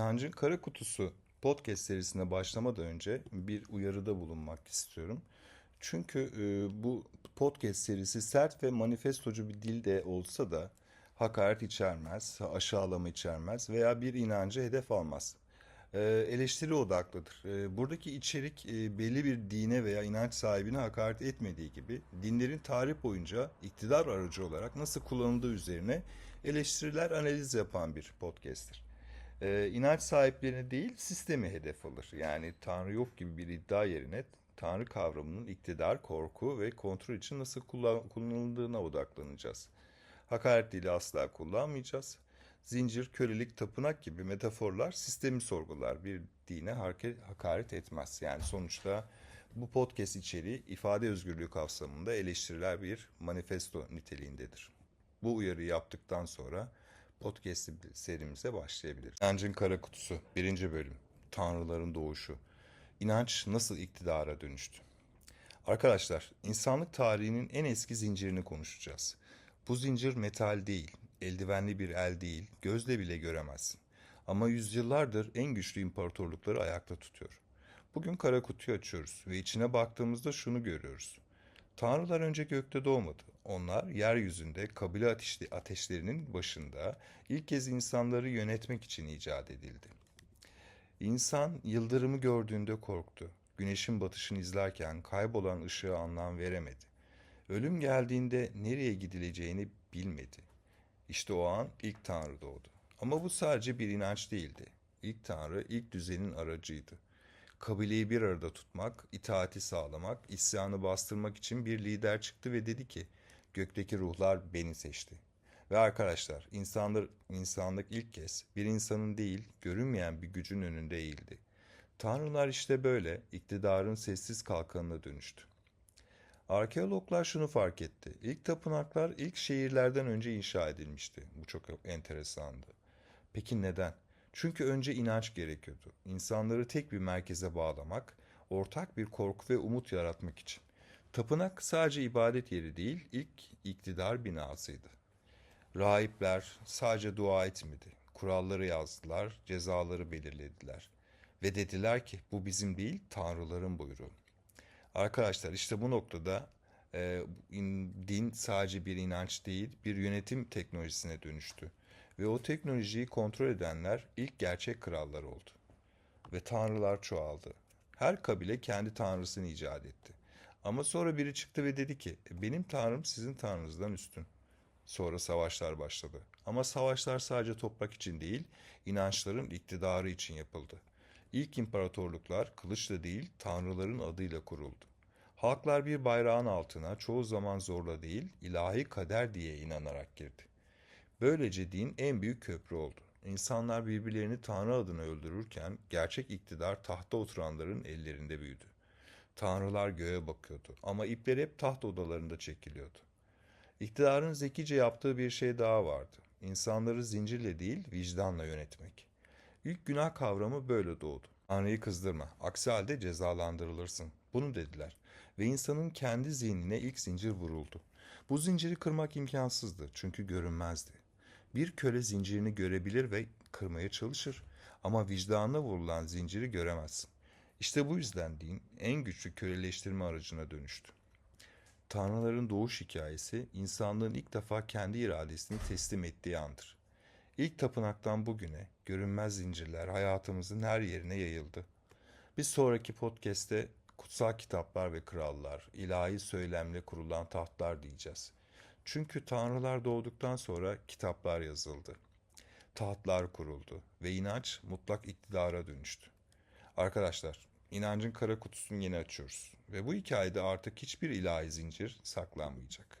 İnancın Kara Kutusu podcast serisine başlamadan önce bir uyarıda bulunmak istiyorum. Çünkü e, bu podcast serisi sert ve manifestocu bir dilde olsa da hakaret içermez, aşağılama içermez veya bir inancı hedef almaz. E, eleştiri odaklıdır. E, buradaki içerik e, belli bir dine veya inanç sahibine hakaret etmediği gibi dinlerin tarih boyunca iktidar aracı olarak nasıl kullanıldığı üzerine eleştiriler, analiz yapan bir podcast'tir e, inanç sahiplerine değil sistemi hedef alır. Yani Tanrı yok gibi bir iddia yerine Tanrı kavramının iktidar, korku ve kontrol için nasıl kullan- kullanıldığına odaklanacağız. Hakaret dili asla kullanmayacağız. Zincir, kölelik, tapınak gibi metaforlar sistemi sorgular. Bir dine hakaret etmez. Yani sonuçta bu podcast içeriği ifade özgürlüğü kapsamında eleştiriler bir manifesto niteliğindedir. Bu uyarıyı yaptıktan sonra podcast serimize başlayabiliriz. İnancın Kara Kutusu 1. bölüm Tanrıların Doğuşu İnanç nasıl iktidara dönüştü? Arkadaşlar, insanlık tarihinin en eski zincirini konuşacağız. Bu zincir metal değil, eldivenli bir el değil, gözle bile göremezsin. Ama yüzyıllardır en güçlü imparatorlukları ayakta tutuyor. Bugün kara kutuyu açıyoruz ve içine baktığımızda şunu görüyoruz. Tanrılar önce gökte doğmadı. Onlar yeryüzünde kabile ateşli, ateşlerinin başında ilk kez insanları yönetmek için icat edildi. İnsan yıldırımı gördüğünde korktu. Güneşin batışını izlerken kaybolan ışığa anlam veremedi. Ölüm geldiğinde nereye gidileceğini bilmedi. İşte o an ilk Tanrı doğdu. Ama bu sadece bir inanç değildi. İlk Tanrı ilk düzenin aracıydı. Kabileyi bir arada tutmak, itaati sağlamak, isyanı bastırmak için bir lider çıktı ve dedi ki, gökteki ruhlar beni seçti. Ve arkadaşlar, insanlar, insanlık ilk kez bir insanın değil, görünmeyen bir gücün önünde eğildi. Tanrılar işte böyle, iktidarın sessiz kalkanına dönüştü. Arkeologlar şunu fark etti. İlk tapınaklar ilk şehirlerden önce inşa edilmişti. Bu çok enteresandı. Peki neden? Çünkü önce inanç gerekiyordu. İnsanları tek bir merkeze bağlamak, ortak bir korku ve umut yaratmak için. Tapınak sadece ibadet yeri değil, ilk iktidar binasıydı. Rahipler sadece dua etmedi. Kuralları yazdılar, cezaları belirlediler. Ve dediler ki bu bizim değil, tanrıların buyruğu. Arkadaşlar işte bu noktada e, in- din sadece bir inanç değil, bir yönetim teknolojisine dönüştü. Ve o teknolojiyi kontrol edenler ilk gerçek krallar oldu. Ve tanrılar çoğaldı. Her kabile kendi tanrısını icat etti. Ama sonra biri çıktı ve dedi ki, benim tanrım sizin tanrınızdan üstün. Sonra savaşlar başladı. Ama savaşlar sadece toprak için değil, inançların iktidarı için yapıldı. İlk imparatorluklar kılıçla değil, tanrıların adıyla kuruldu. Halklar bir bayrağın altına çoğu zaman zorla değil, ilahi kader diye inanarak girdi. Böylece din en büyük köprü oldu. İnsanlar birbirlerini Tanrı adına öldürürken gerçek iktidar tahta oturanların ellerinde büyüdü. Tanrılar göğe bakıyordu ama ipler hep taht odalarında çekiliyordu. İktidarın zekice yaptığı bir şey daha vardı. İnsanları zincirle değil vicdanla yönetmek. İlk günah kavramı böyle doğdu. Tanrı'yı kızdırma, aksi halde cezalandırılırsın. Bunu dediler. Ve insanın kendi zihnine ilk zincir vuruldu. Bu zinciri kırmak imkansızdı çünkü görünmezdi. Bir köle zincirini görebilir ve kırmaya çalışır ama vicdanına vurulan zinciri göremezsin. İşte bu yüzden din en güçlü köleleştirme aracına dönüştü. Tanrıların doğuş hikayesi insanlığın ilk defa kendi iradesini teslim ettiği andır. İlk tapınaktan bugüne görünmez zincirler hayatımızın her yerine yayıldı. Bir sonraki podcast'te kutsal kitaplar ve krallar, ilahi söylemle kurulan tahtlar diyeceğiz. Çünkü tanrılar doğduktan sonra kitaplar yazıldı. Tahtlar kuruldu ve inanç mutlak iktidara dönüştü. Arkadaşlar, inancın kara kutusunu yeni açıyoruz ve bu hikayede artık hiçbir ilahi zincir saklanmayacak.